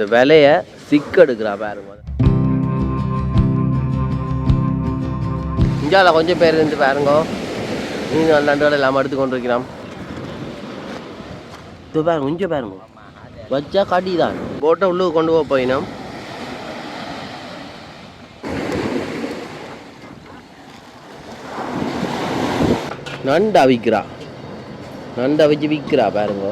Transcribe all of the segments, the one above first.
இந்த விலையை சிக்கெடுக்கிறா பாருங்க இந்தியாவில் கொஞ்சம் பேர் இருந்து பாருங்க. நீங்கள் நண்டுகள் இல்லாமல் எடுத்து கொண்டு இருக்கிறோம் இது பாருங்க இங்கே பாருங்க. வச்சா கடி தான் போட்டை உள்ளுக்கு கொண்டு போக போயினோம். நண்டு அவிக்கிறா. நண்டு அவிச்சு விற்கிறா பாருங்க.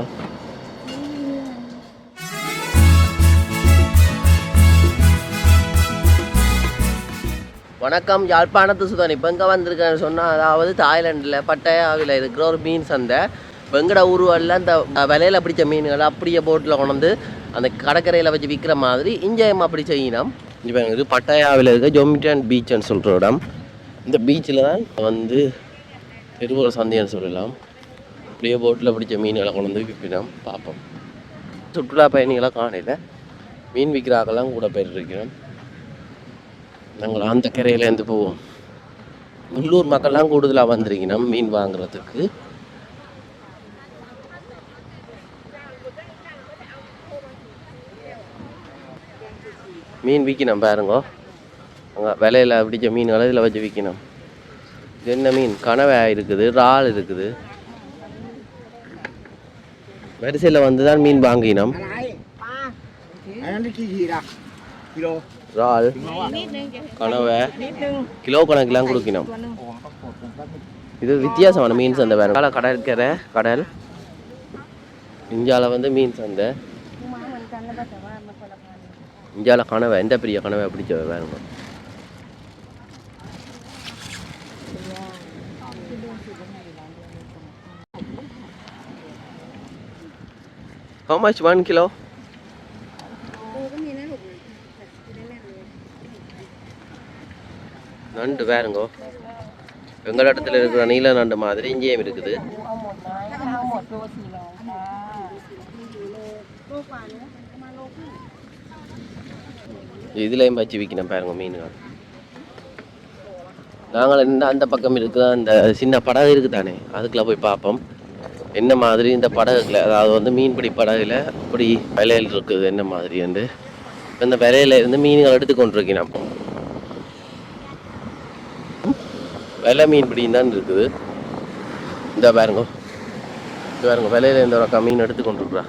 வணக்கம் யாழ்ப்பாணத்து சுதன். இப்போ எங்கே வந்திருக்கேன்னு சொன்னால் அதாவது தாய்லாண்டில் பட்டாயாவில் இருக்கிற ஒரு மீன் சந்தை. வெங்கட ஊருவல்ல இந்த விலையில் பிடிச்ச மீன்களை அப்படியே போட்டில் கொண்டு அந்த கடற்கரையில் வச்சு விற்கிற மாதிரி இங்கேயும் அப்படி செய்யணும். இப்போ இது பட்டாயாவில் இருக்க ஜொமிட்டன் பீச்னு சொல்கிற இடம். இந்த பீச்சில் தான் வந்து திருவூர் சந்தைன்னு சொல்லலாம். அப்படியே போட்டில் பிடிச்ச மீன்களை கொண்டு வந்து விற்பினோம் பார்ப்போம். சுற்றுலா பயணிகளை காணையில் மீன் விற்கிறாக்கெல்லாம் கூட பேர் இருக்கிறோம். நாங்கள் அந்த கரையிலேருந்து போவோம் உள்ளூர் மக்கள்லாம் கூடுதலாக வந்திருக்கணும் மீன் வாங்குறதுக்கு மீன் விற்கணும் பாருங்க அங்கே விலையில் பிடிச்ச மீன்களை இதில் வச்சு விற்கணும் என்ன மீன் கனவை இருக்குது இறால் இருக்குது வரிசையில் வந்து தான் மீன் வாங்கினோம் กี่ขีดอ่ะกิโล இறால் นิดนึงจะ கனவை นิดนึง கிலோ கணக்கெலாம் கொடுக்கணும் ตัวหนึง โอ้ต้องกดผมก็ இது வித்தியாசமான மீன் சந்தை வேறு கால கடற்கரை கடல் இந்தியாவில் வந்து மீன் சந்தை มาเหมือนกันแล้วแต่ว่ามันคนละพันธุ์ இந்தியாவில் கனவை எந்த பெரிய கனவை பிடிச்ச வேறுங்க How much one kilo? நண்டு பாருங்கோ. வெங்கடாட்டத்தில் இருக்கிற நீல நண்டு மாதிரி இங்கேயும் இருக்குது. இதுலேயும் வச்சு விற்கணும் பாருங்க மீன்கள். நாங்கள் இந்த அந்த பக்கம் இருக்குது அந்த சின்ன படகு இருக்குதானே அதுக்குள்ளே போய் பார்ப்போம். என்ன மாதிரி இந்த படகுல அதாவது வந்து மீன்பிடி படகுல இப்படி விலையில் இருக்குது என்ன மாதிரி வந்து இந்த விலையில இருந்து மீன்கள் எடுத்து கொண்டிருக்கிறோம். விலை மீன்பிடியும் தான் இருக்குது. இந்த பாருங்க. இது பாருங்க விலையில இந்த ஒரு மீன் எடுத்து கொண்டிருக்கிறா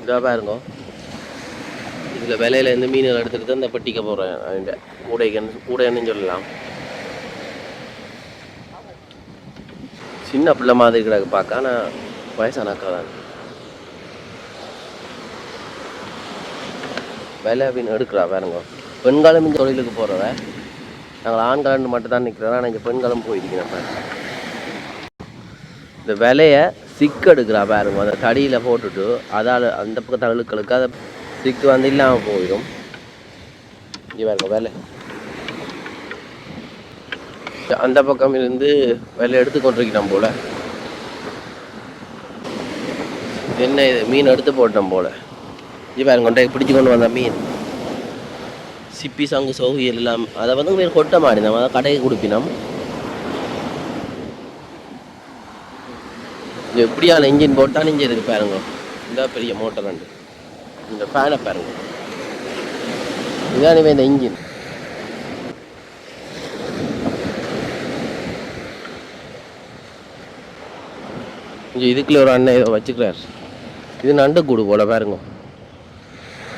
இதாக பாருங்க. இதில் விலையில இருந்து மீன்கள் எடுத்துகிட்டு தான் இந்த பெட்டிக்க போகிறேன் இந்த கூடைக்கன்னு கூடைன்னு சொல்லலாம். சின்ன பிள்ளை மாதிரி கிடக்கு பார்க்க. ஆனால் வயசான அக்கா தான் வேலை மீன் எடுக்கிறா பாருங்க. பெண்களும் இந்த தொழிலுக்கு போகிறவ நாங்கள் ஆண்கள் மட்டும் தான் நிற்கிறோம் ஆனால் இங்கே பெண்களும் போயிருக்கிறேன் பாருங்க. இந்த விலையை சிக்கு எடுக்கிறா பாருங்க. அந்த தடியில் போட்டுட்டு அதால் அந்த பக்கத்து அழுக்களுக்கு அதை சிக்கு வந்து இல்லாமல் போயிடும். இங்கே பாருங்க விலை. அந்த பக்கம் இருந்து விலை எடுத்து கொண்டிருக்கிறோம் போல. என்ன இது? மீன் எடுத்து போட்டோம் போல. இது பாருங்க கொண்டே பிடிச்சு கொண்டு வந்த மீன். சிப்பி சங்கு சோகு எல்லாம் அதை வந்து வேறு கொட்ட மாடினோம் அதை கடைக்கு கொடுப்பினோம். இது எப்படியான இன்ஜின் போட்டால் இன்ஜின் இருக்கு பாருங்க. இந்த பெரிய மோட்டர் ரெண்டு. இந்த ஃபேனை பாருங்க. இதான் இந்த இன்ஜின் இங்கே இதுக்குள்ள ஒரு அண்ணன் ஏதோ வச்சுக்கிறார். இது நண்டு கூடு போல பாருங்க.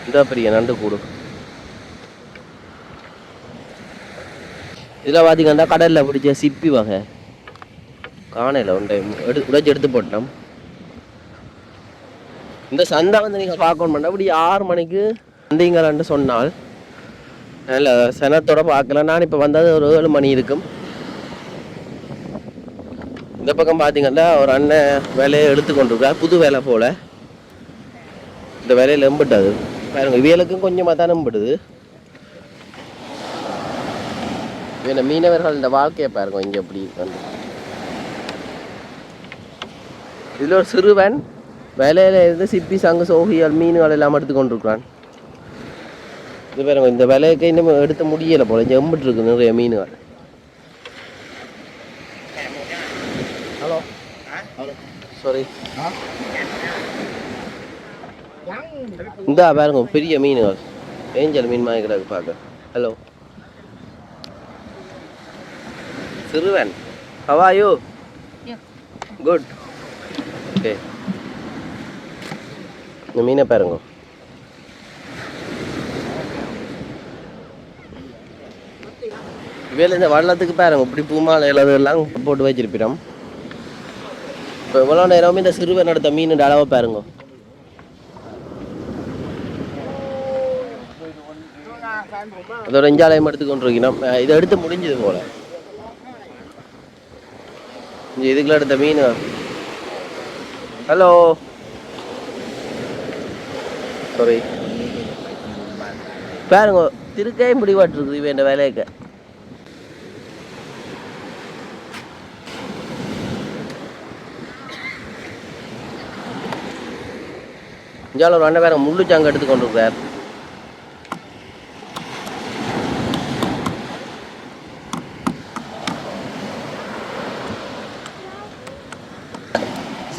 இந்த பெரிய நண்டு கூடு. இதில் பார்த்தீங்கன்னா கடலில் பிடிச்ச சிப்பி வகை. காணையில் உண்டை எடு உடைச்சி எடுத்து போட்டோம். இந்த சந்தை வந்து நீங்கள் பார்க்கணும் அப்படி ஆறு மணிக்கு வந்தீங்களான்னு சொன்னால் நல்ல சனத்தோட பார்க்கல நான் இப்போ வந்தது ஒரு ஏழு மணி இருக்கும். இந்த பக்கம் பார்த்தீங்கன்னா ஒரு அண்ணன் வேலையை எடுத்து கொண்டிருக்கார். புது வேலை போல. இந்த வேலையில் எம்பிட்டது பாருங்க இவியலுக்கும் கொஞ்சமாக தான் எம்பிடுது இவன மீனவர்கள் இந்த வாழ்க்கையை பாருங்க இங்கே எப்படி வந்து. இதில் ஒரு சிறுவன் வேலையில இருந்து சிப்பி சங்கு சோகியல் மீன்கள் எல்லாம் எடுத்து கொண்டிருக்கிறான். இது பாருங்க இந்த வேலைக்கு இன்னும் எடுத்து முடியலை போல இங்கே எம்பிட்டு இருக்கு நிறைய மீன்கள். ஹலோ சாரி இந்தா பாருங்க பெரிய மீன்கள். ஏஞ்சல் மீன் மாதிரி கிடக்கு பார்க்க. ஹலோ சிறுவன். ஹவாயோ குட் ஓகே இந்த மீனை பாருங்க. வேலை இந்த வள்ளத்துக்கு பாருங்க இப்படி பூமாலை எல்லாம் போட்டு வச்சிருப்பிடும். இப்போ எவ்வளோ நேரமும் இந்த சிறுவன் எடுத்த மீன் அளவை பாருங்க. அதோட இஞ்சாலயம் எடுத்துக்கொண்டிருக்கணும் இதை எடுத்து முடிஞ்சது போல. இதுக்குள்ள எடுத்த மீன். ஹலோ. சாரி பாருங்க திருக்கே முடிவாட்டிருக்குது இவன் இந்த வேலைக்கு. இஞ்சால ஒரு அண்ணன் வேற முள்ளு சாங்க எடுத்து கொண்டு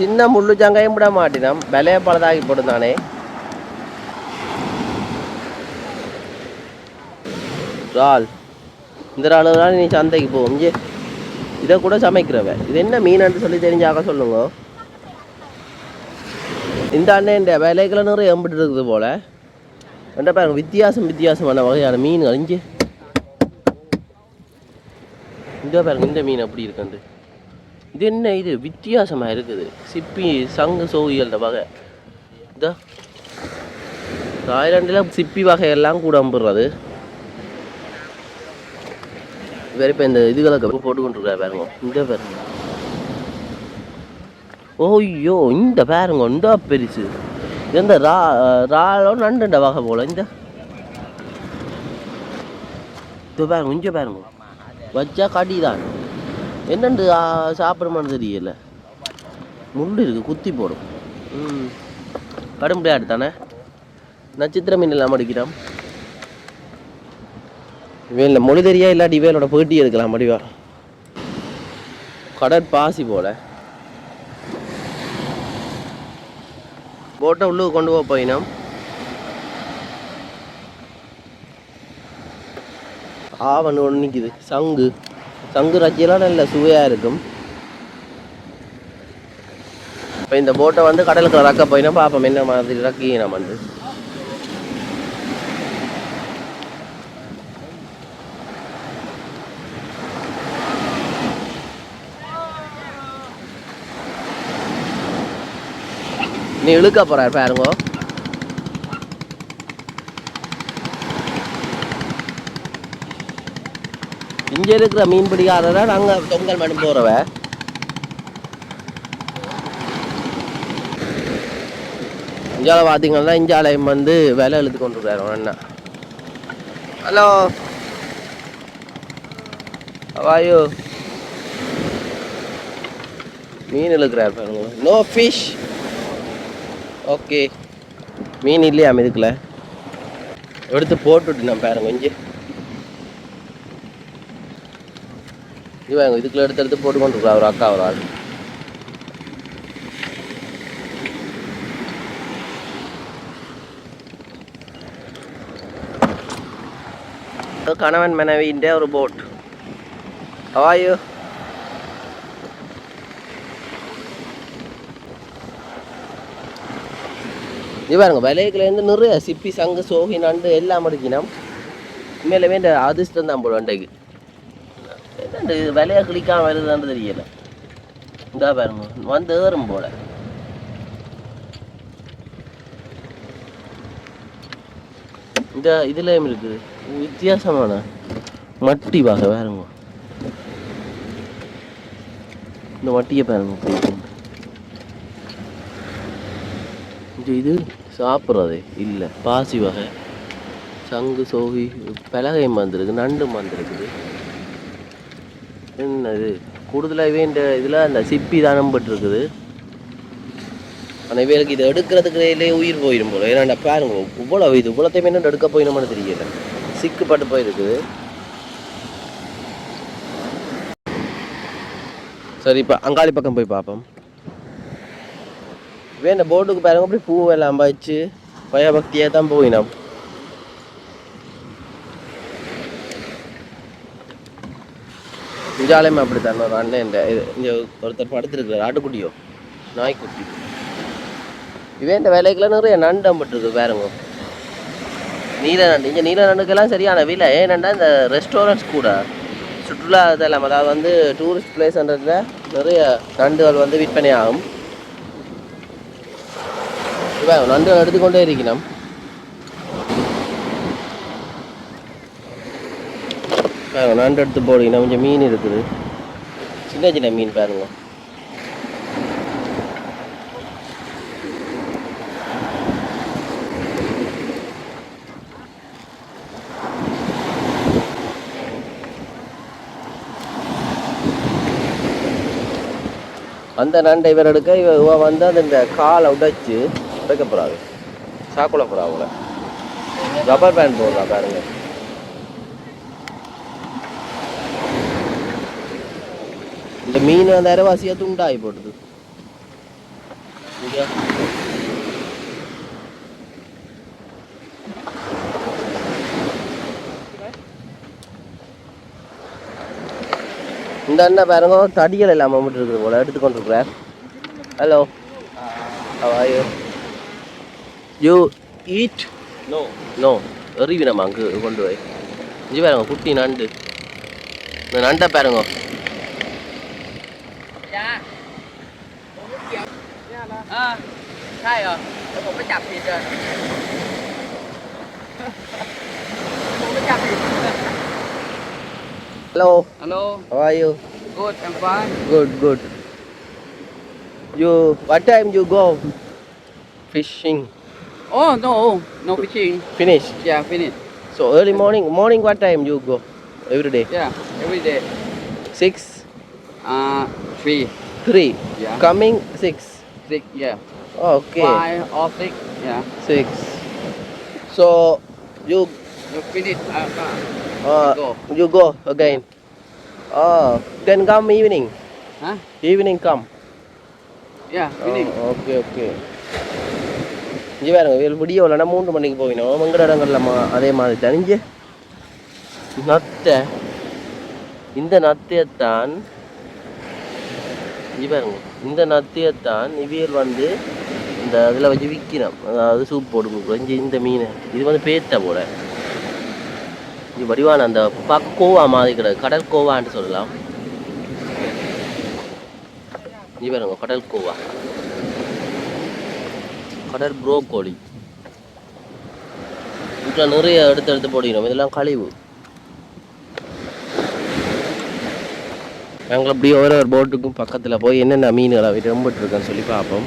சின்ன முள்ளு சாங்காயும் விட மாட்டினோம். விலைய பலதாகி போட்டுதானே ரால் இந்த ராள் தான் நீ சந்தைக்கு போகும் இங்கே. இதை கூட சமைக்கிறவ. இது என்ன மீனான்னு சொல்லி தெரிஞ்சாக சொல்லுங்க. இந்த அண்ணன் இந்த விலைகளை நிறைய எம்பிட்டு இருக்குது போல. என்ன பாருங்க வித்தியாசம் வித்தியாசமான வகையான மீன் இங்கே. இந்த பாருங்க இந்த மீன் அப்படி இருக்குண்டு இது என்ன இது? வித்தியாசமாக இருக்குது. சிப்பி சங்கு சோவியல்ட வகை. இதா. தாய்லாண்டில் சிப்பி வகையெல்லாம் கூட அம்புறது வேற இப்போ இந்த இதுகளை போட்டு கொண்டிருக்காரு பாருங்க. இந்த பாருங்க ஓய்யோ இந்த பாருங்க இந்த பெருசு. இது இந்த ரா ராலோ நண்டுண்ட வகை போல இந்த. இது பாருங்க இங்கே பாருங்க. வச்சா கடி தான் என்னண்டு சாப்பிடுமான்னு தெரியல. முள் இருக்குது குத்தி போடும். ம். கடும்படியாடு தானே? நட்சத்திர மீன் எல்லாம் அடிக்கிறோம் இவையில் மொழி தெரியா இல்லாட்டி இவையோட பேட்டி எடுக்கலாம் முடிவா கடற்பாசி போல. போட்டை உள்ளுக்கு கொண்டு போக போயினோம். ஆவணு ஒன்று நிற்கிது சங்கு. சங்கு ரச்சியெல்லாம் நல்ல சுவையாக இருக்கும். இப்போ இந்த போட்டை வந்து கடலுக்கு ரக்க போயினா பார்ப்போம் என்ன மாதிரி ரக்கி நம்ம வந்து. நீ இழுக்க போகிறார் பாருங்க. இங்கே இருக்கிற மீன்பிடிக்காரரை நாங்கள் தொங்கல் மணி போகிறவ இந்தியாவில் பார்த்தீங்கன்னா இஞ்சாலயம் வந்து விலை இழுத்து கொண்டு அண்ணா. ஹலோ. வாயு மீன் இழுக்கிறார் பாருங்க. நோ ஃபிஷ் ஓகே மீன் இல்லையா இதுக்குள்ள எடுத்து போட்டுட்டு நான் பாருங்க இஞ்சி. இவங்க இதுக்குள்ள எடுத்து எடுத்து போட்டு கொண்டு ஒரு அக்கா ஒரு ஆள் கணவன் மனைவின்ற ஒரு போட் அவாயோ இது பாருங்க விலைக்குலேருந்து நிறைய சிப்பி சங்கு சோகி நண்டு எல்லாம் அடிக்கணும் உண்மையிலவே இந்த அதிர்ஷ்டம் தான் போடுவோம் அண்டைக்கு என்னண்டு விலையை கிளிக்காமல் வருதுன்னு தெரியல. இந்தா பாருங்க வந்து ஏறும் போல. இந்த இதுலேயும் இருக்குது. வித்தியாசமான மட்டி வகை பாருங்க. இந்த மட்டியை பாருங்க இது இந்த இது சாப்பிட்றது இல்லை. பாசி வகை. சங்கு சோகி பலகையும் வந்திருக்கு நண்டும் வந்திருக்குது என்னது? கூடுதலாகவே இந்த இதில் அந்த சிப்பி தானம்பட்டுருக்குது இருக்குது ஆனால் இவர்களுக்கு இதை எடுக்கிறதுக்குள்ளே உயிர் போயிடும் போல. ஏன்னா பாருங்க இவ்வளோ இது இவ்வளோத்தையுமே என்ன எடுக்க போயிடும்னு தெரியல. சிக்குப்பட்டு போயிருக்குது. சரி இப்போ அங்காளி பக்கம் போய் பார்ப்போம். வேண்ட போட்டுக்கு போர்டுக்கு பாருங்க அப்படி பூவெல்லாம் வச்சு பயபக்தியாக தான் போயினோம் இஞ்சாலையும் அப்படி தான் ஒரு அண்ணன் இந்த இது இங்கே ஒருத்தர் படுத்துருக்குறாரு. ஆட்டுக்குட்டியோ? நாய்க்குட்டி. இவன் இந்த வேலைக்கெல்லாம் நிறைய நண்டம்பட்டுருக்கு பாருங்க. நீல நண்டு. இங்கே நீல நண்டுக்கெல்லாம் சரியான விலை. ஏனெண்டா இந்த ரெஸ்டாரண்ட்ஸ் கூட சுற்றுலா இதெல்லாம் அதாவது வந்து டூரிஸ்ட் பிளேஸ்ன்றதுல நிறைய நண்டுகள் வந்து விற்பனை ஆகும். இப்போ நண்டுகள் எடுத்துக்கொண்டே இருக்கணும். பாருங்க நண்டு எடுத்து போடுங்க கொஞ்சம் மீன் இருக்குது. சின்ன சின்ன மீன் பாருங்க. அந்த நண்டை இவர் எடுக்க இவ இவ வந்து அந்த இந்த காலை உடைச்சு உடைக்க போறாரு. சாக்குல போறா அவங்கள ரப்பர் பேண்ட் போடுறா பாருங்கள் அந்த அரைவாசியா துண்டாகி போட்டுது இங்க. இந்த அண்ணன் பாருங்க தடிகள் எல்லாம் மட்டும் இருக்குது போல எடுத்துக்கொண்டு இருக்கிறார் hello you you eat no no எறிவி நம்ம அங்கு கொண்டு போய் இஞ்சி பாருங்க குட்டி நண்டு இந்த நண்டை பாருங்க เออใช่เหรอ?แล้วผมไปจับผิดเลยผมไปจับผิด Hello. Hello. How are you? Good I'm fine. Good good. You what time you go fishing? Oh no no fishing. Finish? Yeah finish. So early morning morning what time you go? Every day? Yeah every day. Six? Uh three. Three. Yeah. Coming six? Six, yeah. okay Five or six, yeah. six so you You finish. Uh, uh, uh, Go. you go again oh then come evening huh? evening come Yeah, finish. Okay okay இங்கே வேறுங்க வேல் விடிய இல்லைனா மூன்று மணிக்கு போயினோம் மங்கட இடங்கள்ல மா அதே மாதிரி தான் இங்கே நத்தை இந்த நத்தையத்தான் இங்கே பாருங்க இந்த நத்தையத்தான் இவியல் வந்து இந்த இதில் வச்சு விற்கிறோம் அதாவது சூப் போட்டு கொடுக்குறோம் இந்த மீன் இது வந்து பேத்த போல. இது வடிவான அந்த பார்க்க கோவா மாதிரி கிடையாது கடல் கோவான்னு சொல்லலாம். இங்கே பாருங்க கடல் கோவா. கடல் ப்ரோக்கோலி இதில் நிறைய எடுத்து எடுத்து போடுகிறோம். இதெல்லாம் கழிவு. நாங்கள் அப்படியே ஒரு ஒரு போட்டுக்கும் பக்கத்தில் போய் என்னென்ன மீன்களை ரொம்பிட்டு இருக்கேன்னு சொல்லி பார்ப்போம்.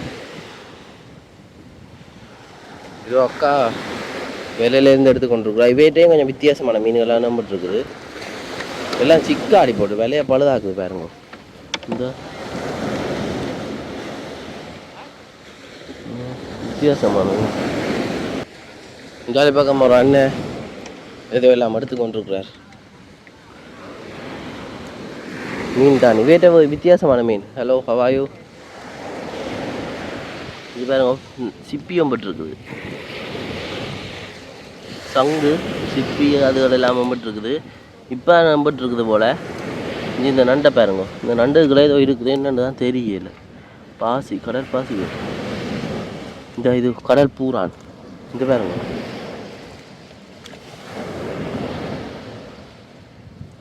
இது அக்கா விலையிலேருந்து எடுத்து கொண்டிருக்குறோம் இவையிட்டையும் கொஞ்சம் வித்தியாசமான மீன்கள்லாம் நம்பிட்டு இருக்குது எல்லாம் சிக்காடி போட்டு விலையை பழுதாக்குது பாருங்க. இந்த வித்தியாசமானது ஜாலி பக்கம் ஒரு அண்ணன் எதுவும் எல்லாம் எடுத்து கொண்டிருக்கிறார் மீன் தான் இவேட்ட வித்தியாசமான மீன் ஹலோ ஹவாயு இது பாருங்க சிப்பியம் சிப்பியும் பட்டிருக்குது சங்கு சிப்பி அதுகள் எல்லாம் இருக்குது இப்போ நம்பிட்டு இருக்குது போல் இந்த நண்டை பாருங்க இந்த நண்டுகளே ஏதோ இருக்குது என்னென்னு தான் தெரியல பாசி கடல் பாசி இந்த இது கடல் பூரான் இந்த பாருங்க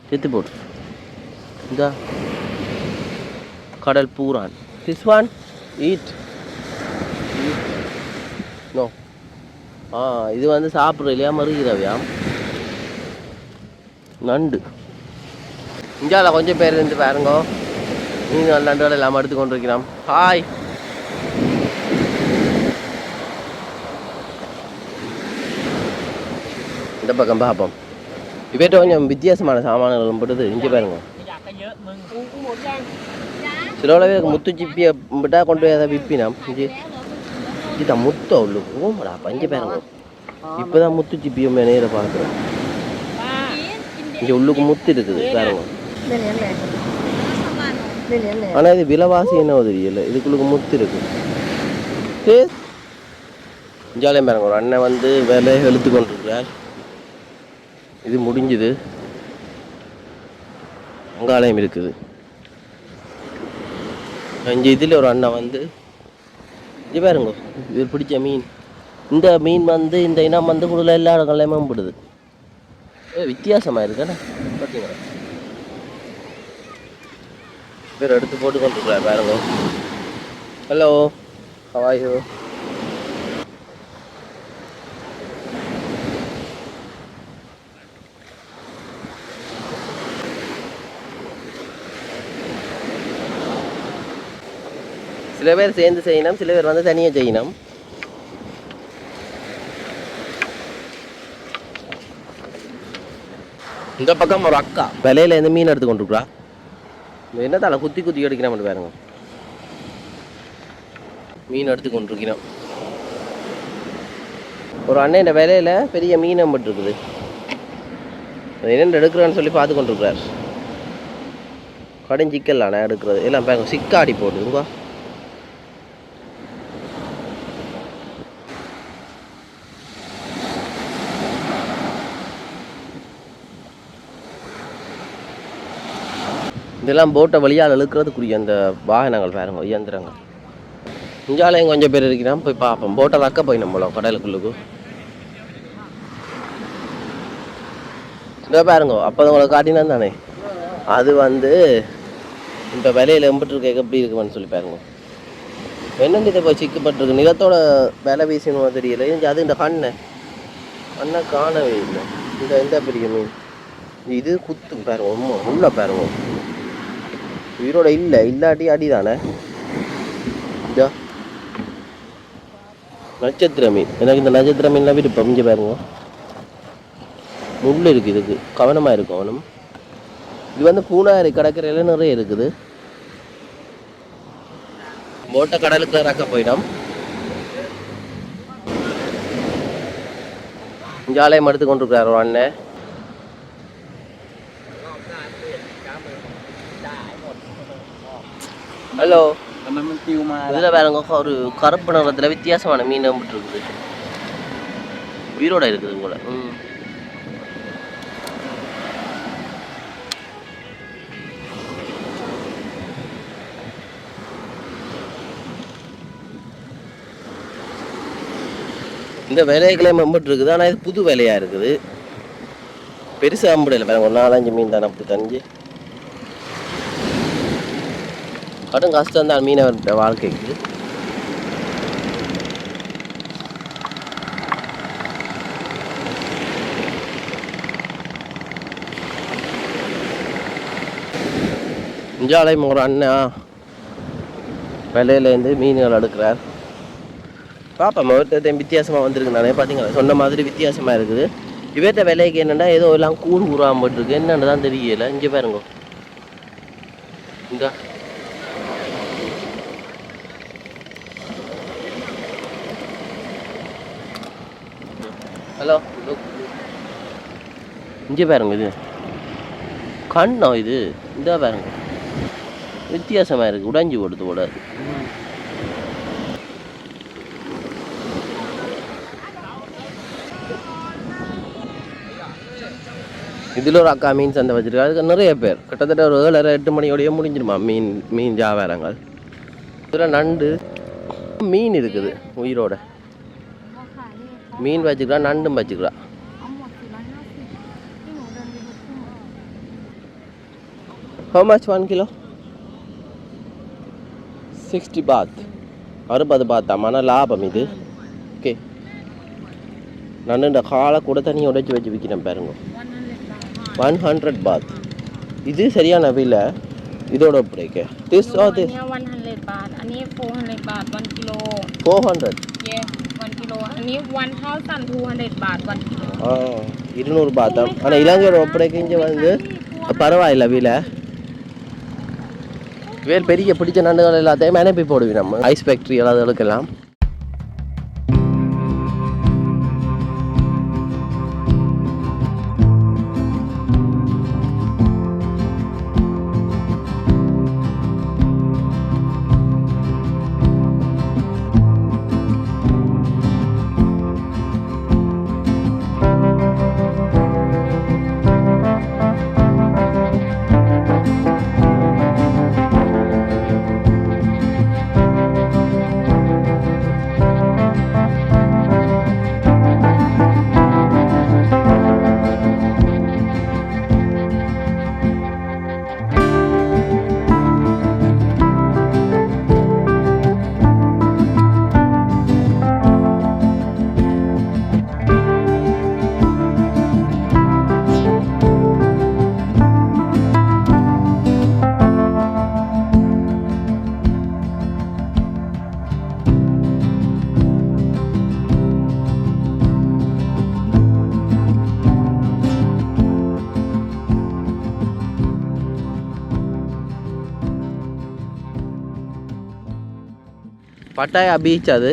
செத்து போட்டு இந்த கடல் பூரான் திஸ் ஒன் ஈட் நோ ஆ இது வந்து சாப்பிட்ற இல்லையா? மறுகிறவையாம் நண்டு. இந்தியாவில் கொஞ்சம் பேர் இருந்து பாருங்க. நீங்கள் நண்டுகள் எல்லாம் எடுத்து கொண்டு இருக்கிறோம் ஹாய் இந்த பக்கம் பார்ப்போம் இவர்கிட்ட கொஞ்சம் வித்தியாசமான சாமான்கள் போட்டது இங்கே பாருங்க. சில முத்து சிப்பியை விட்டா கொண்டு போய் அதை விற்பினாம் இங்கே இதுதான் முத்த ஓமடா பஞ்ச பேரங்க இப்போதான் முத்து சிப்பியும் நேர பார்க்குறோம் இங்கே உள்ளுக்கு முத்து இருக்குது பாருங்க ஆனால் இது விலைவாசி என்ன உதவில்ல இதுக்குள்ளுக்கு முத்து இருக்குது ஜாலியாக பாருங்க ஒரு அண்ணன் வந்து வேலையை இழுத்து கொண்டிருக்கிறார் இது முடிஞ்சுது அங்காலயம் இருக்குது. அஞ்சு இதில் ஒரு அண்ணன் வந்து இது பாருங்க இது பிடிச்ச மீன். இந்த மீன் வந்து இந்த இனம் வந்து கூட எல்லா இடங்கள்லையுமே மேம்படுது ஏ வித்தியாசமாக இருக்குண்ணா பார்த்தீங்களா பேர் எடுத்து போட்டு கொண்டிருக்கிறார் பாருங்க ஹலோ ஹவாயோ சில பேர் சேர்ந்து செய்யணும் சில பேர் வந்து தனியாக செய்யணும். இந்த பக்கம் ஒரு அக்கா. விலையில இருந்து மீன் எடுத்து கொண்டிருக்கிறா இந்த என்னத்தால குத்தி குத்தி எடுக்கிறேன் மட்டும் பாருங்க. மீன் எடுத்து கொண்டிருக்கிறோம். ஒரு அண்ணன் விலையில பெரிய மீன் அம்பிட்டு இருக்குது. அது என்னென்ன எடுக்கிறான்னு சொல்லி பார்த்து கொண்டிருக்கிறார். கடைஞ்சிக்கல் நான் எடுக்கிறது. எல்லாம் பாருங்க சிக்காடி போடுதுங்க இதெல்லாம் போட்டை வழியால் இழுக்கிறதுக்குரிய அந்த வாகனங்கள் பாருங்க இயந்திரங்கள். இஞ்சாலையும் கொஞ்சம் பேர் இருக்கிறான் போய் பார்ப்போம். போட்டை தாக்க போய் நம்மளோம் கடலுக்குள்ளுக்கு இதோ பாருங்க அப்போ உங்களை காட்டினா தானே? அது வந்து இப்போ விலையில் எம்பிட்டு எப்படி இருக்குன்னு சொல்லி பாருங்க. என்னென்னு இதை போய் சிக்கப்பட்டிருக்கு. நிலத்தோட விலை வீசணும் தெரியல அது இந்த கண்ணை. கண்ணை காணவே இல்லை. இந்த எந்த பெரிய மீன். இது குத்து பாருங்க உண்மை. உள்ள பாருங்க. உயிரோட இல்லை இல்லாட்டி அடிதானே? தானே நட்சத்திர மீன் எனக்கு இந்த நட்சத்திர மீன்லாம் விருப்பம். இங்கே பாருங்க. முள் இருக்குது இதுக்கு கவனமாக இருக்கும் அவனும் இது வந்து பூனாறு கடற்கரையில் நிறைய இருக்குது. போட்டை கடலுக்கு இறக்க போயிடும். ஜாலையம் மடுத்து கொண்டிருக்கிறார் ஒரு அண்ணன். ஹலோ. இதில் வேறங்க ஒரு கருப்பு நிறத்தில் வித்தியாசமான மீன் இருக்குது. உயிரோட இருக்குது கூட ம். இந்த விலைகளே மம்பிட்டு இருக்குது ஆனால் இது புது விலையாக இருக்குது. பெருசாக அம்பிடல வேற ஒரு நாலஞ்சு மீன் தானே அப்படி தஞ்சு. கடும் கஷ்டம் தான் மீனவர் வாழ்க்கைக்கு. இஞ்சாலை ஒரு அண்ணா விலையிலேருந்து மீன்கள் அடுக்கிறார். பார்ப்போம் ஒருத்தர் வித்தியாசமாக வந்திருக்கு நானே பார்த்தீங்களா சொன்ன மாதிரி வித்தியாசமாக இருக்குது. இவர்கிட்ட விலைக்கு என்னென்னா ஏதோ எல்லாம் கூழ் கூறாமல் என்னென்னு தான் தெரியல. இங்கே பாருங்க. இந்த. ஹலோ இங்கே பாருங்க இது. கண்ணா இது. இந்த பாருங்க. வித்தியாசமாக இருக்குது உடைஞ்சி கொடுத்து கூடாது இதில் ஒரு அக்கா மீன் சந்தை வச்சிருக்காரு அதுக்கு நிறைய பேர். கிட்டத்தட்ட ஒரு ஏழரை எட்டு மணியோடய முடிஞ்சிருமா மீன் மீன் ஜாவாரங்கள் இதில் நண்டு மீன் இருக்குது உயிரோட. மீன் வச்சுக்கலாம் நண்டும் வச்சுக்கலாம். How much one kilo sixty baht அறுபது பாத்தாமான லாபம் இது. ஓகே நண்டுண்ட காலை கூட தண்ணி உடைச்சி வச்சு விற்கிறேன் பாருங்க. ஒன் ஹண்ட்ரட் பாத் இது சரியான விலை. இதோட brake this or this four hundred เยวันกิโล อันนี้วันเท่าสันทูฮันเลบาทวันกิโล ஆ இருநூறு பாத்தம் ஆனால் இலங்கையோட ஒப்படைக்கு இங்கே வந்து பரவாயில்ல விலை வேல் பெரிய பிடிச்ச நண்டுகள் எல்லாத்தையும் அனுப்பி போடுவி நம்ம ஐஸ் ஃபேக்ட்ரி எல்லாத்துக்கெல்லாம் பட்டாயா பீச் அது.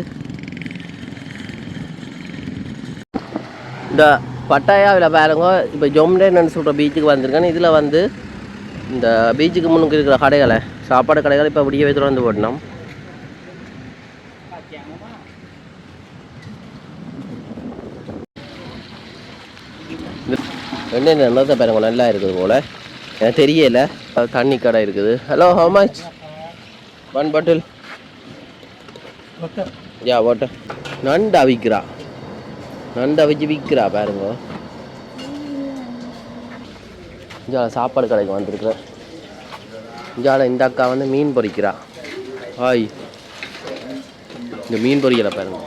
இந்த பட்டாயாவில் பாருங்க இப்போ ஜொம்டேன்னு சொல்கிற பீச்சுக்கு வந்திருக்கேன். இதில் வந்து இந்த பீச்சுக்கு முன்னுக்கு இருக்கிற கடைகளை சாப்பாடு கடைகளை இப்போ அப்படியே வந்து போடணும். என்னென்ன என்னத்தை பாருங்க நல்லா இருக்குது போல். எனக்கு தெரியல. அது தண்ணி கடை இருக்குது. Hello how much one bottle yeah water நண்டு அவிக்கிறா நண்டு அவிச்சு விற்கிறா பாருங்க. இஞ்சால சாப்பாடு கடைக்கு வந்திருக்கிறேன் இஞ்சால இந்த அக்கா வந்து மீன் பொறிக்கிறா. ஹாய். இந்த மீன் பொறிக்கலை பாருங்க.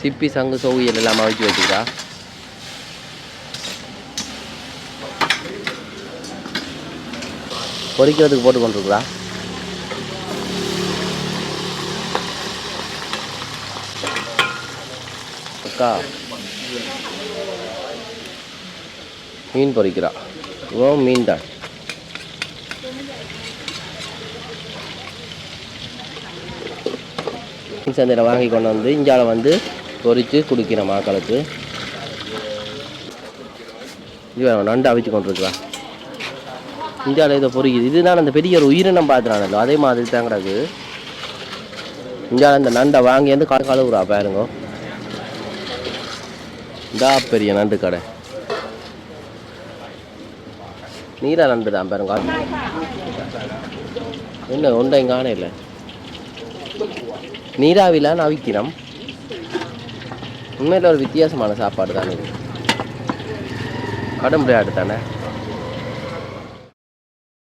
சிப்பி சங்கு சோவியல் எல்லாம் அவிச்சு வச்சுக்கிறா. பொரிக்கிறதுக்கு போட்டு கொண்டிருக்கிறா. அக்கா மீன் பொரிக்கிறா ஓ மீன் தான் மீன் சந்தையில் வாங்கி கொண்டு வந்து இஞ்சால வந்து பொரித்து குடிக்கிற மக்களுக்கு. இது நண்டு அவிச்சு கொண்டிருக்கிறா இந்தியாவில் இதை பொறிக்குது. இதுதான் அந்த பெரிய ஒரு உயிரினம் பார்த்துறானല്ലോ அதே மாதிரி தான் கிடக்கு இந்தியாவில் இந்த நண்டை வாங்கி வந்து கால் கழுவுறா பாருங்க. இந்தா பெரிய நண்டு கடை. நீரா நண்டு தான் பாருங்க என்ன ஒன்றையும் காண இல்லை. நீராவில நவிக்கிறோம் உண்மையில் ஒரு வித்தியாசமான சாப்பாடு தானே இது. கடும் விளையாட்டு தானே?